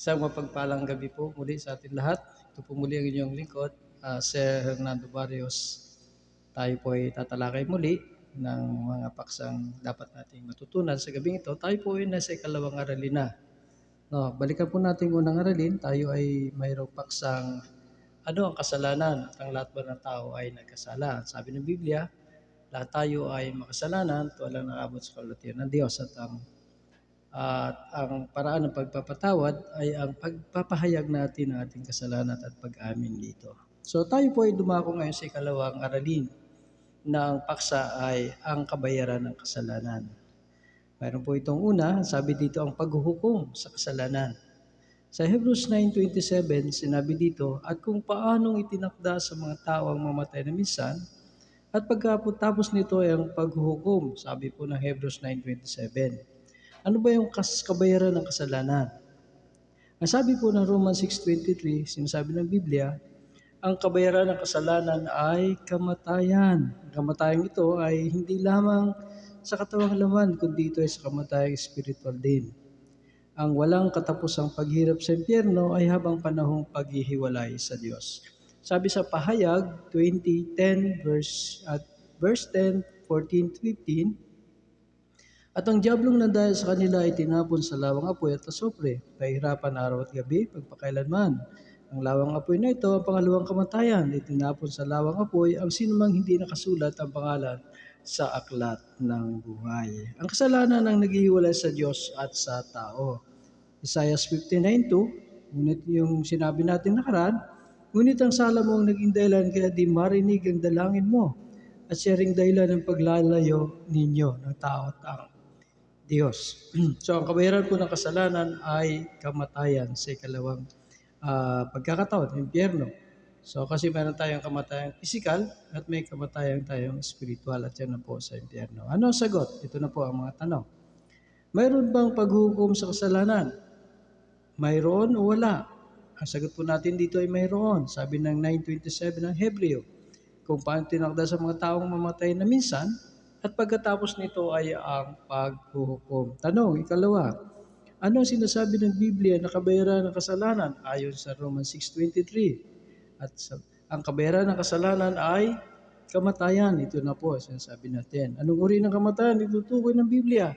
Isang mapagpalang gabi po muli sa ating lahat. Ito po muli ang inyong lingkod, uh, Sir Hernando Barrios. Tayo po ay tatalakay muli ng mga paksang dapat nating matutunan sa gabing ito. Tayo po ay nasa ikalawang aralin na. No, balikan po natin unang aralin. Tayo ay mayroong paksang ano ang kasalanan at ang lahat ba ng tao ay nagkasala. Sabi ng Biblia, lahat tayo ay makasalanan, tuwala ng abot sa kalutian ng Diyos at ang at ang paraan ng pagpapatawad ay ang pagpapahayag natin ng ating kasalanan at pag-amin dito. So tayo po ay dumako ngayon sa ikalawang aralin na ang paksa ay ang kabayaran ng kasalanan. Mayroon po itong una, sabi dito ang paghuhukom sa kasalanan. Sa Hebrews 9.27, sinabi dito, At kung paanong itinakda sa mga tao ang mamatay na minsan, at pagkapos nito ay ang paghuhukom, sabi po ng Hebrews 9.27. Ano ba yung kas kabayaran ng kasalanan? Ang sabi po ng Romans 6.23, sinasabi ng Biblia, ang kabayaran ng kasalanan ay kamatayan. Ang kamatayan ito ay hindi lamang sa katawang laman, kundi ito ay sa kamatayang spiritual din. Ang walang katapusang paghirap sa impyerno ay habang panahong paghihiwalay sa Diyos. Sabi sa pahayag 20:10 verse at verse 10, 14, 15, at ang diablong na dahil sa kanila ay tinapon sa lawang apoy at asopre, pahirapan araw at gabi, pagpakailanman. Ang lawang apoy na ito, ang pangalawang kamatayan, ay tinapon sa lawang apoy ang sinumang hindi nakasulat ang pangalan sa aklat ng buhay. Ang kasalanan ang naghihiwalay sa Diyos at sa tao. Isaiah 59.2, ngunit yung sinabi natin nakaraan, ngunit ang sala mo ang naging dahilan kaya di marinig ang dalangin mo at siya dahilan ng paglalayo ninyo ng tao at ang Diyos. so ang kabayaran po ng kasalanan ay kamatayan sa ikalawang uh, pagkakataon, impyerno. So kasi meron tayong kamatayan physical at may kamatayan tayong spiritual at yan na po sa impyerno. Ano ang sagot? Ito na po ang mga tanong. Mayroon bang paghukom sa kasalanan? Mayroon o wala? Ang sagot po natin dito ay mayroon. Sabi ng 9.27 ng Hebreo, kung paano tinakda sa mga taong mamatay na minsan, at pagkatapos nito ay ang paghuhukom. Tanong, ikalawa, ano ang sinasabi ng Biblia na kabayaran ng kasalanan ayon sa Romans 6.23? At sa, ang kabayaran ng kasalanan ay kamatayan. Ito na po, sinasabi natin. Anong uri ng kamatayan? Itutukoy ng Biblia.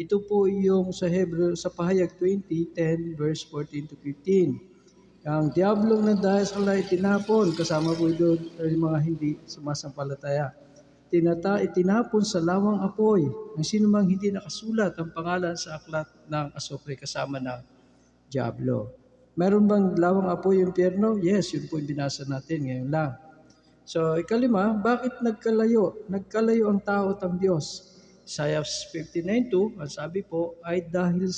Ito po yung sa Hebrew, sa pahayag 20:10 verse 14 to 15. Ang diablong na dahil sa kalay tinapon, kasama po doon ng mga hindi sumasampalataya tinata itinapon sa lawang apoy ng sinumang hindi nakasulat ang pangalan sa aklat ng asopre kasama ng Diablo. Meron bang lawang apoy yung impyerno? Yes, yun po yung binasa natin ngayon lang. So, ikalima, bakit nagkalayo? Nagkalayo ang tao at ang Diyos. Isaiah 59.2, ang sabi po, ay dahil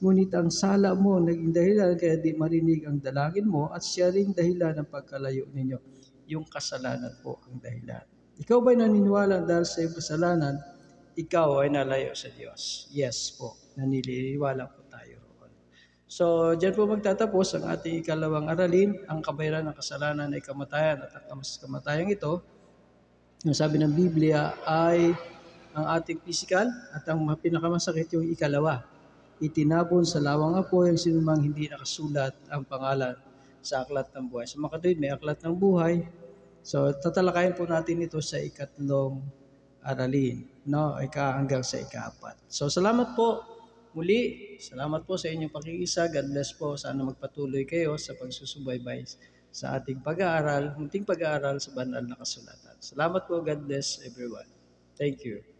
ngunit ang sala mo naging dahilan kaya di marinig ang dalangin mo at siya rin dahilan ng pagkalayo ninyo. Yung kasalanan po ang dahilan. Ikaw ba'y naniniwala dahil sa iyong kasalanan, ikaw ay nalayo sa Diyos? Yes po, naniniwala po tayo roon. So, diyan po magtatapos ang ating ikalawang aralin. Ang kabayaran ng kasalanan ay kamatayan at ang kamatayang ito, ang sabi ng Biblia ay ang ating physical at ang pinakamasakit yung ikalawa. Itinapon sa lawang apoy ang sinumang hindi nakasulat ang pangalan sa aklat ng buhay. Sa so, makatuwid, may aklat ng buhay, So, tatalakayin po natin ito sa ikatlong aralin, no? Ika hanggang sa ikaapat. So, salamat po muli. Salamat po sa inyong pakikisa. God bless po. Sana magpatuloy kayo sa pagsusubaybay sa ating pag-aaral, munting pag-aaral sa banal na kasulatan. Salamat po. God bless everyone. Thank you.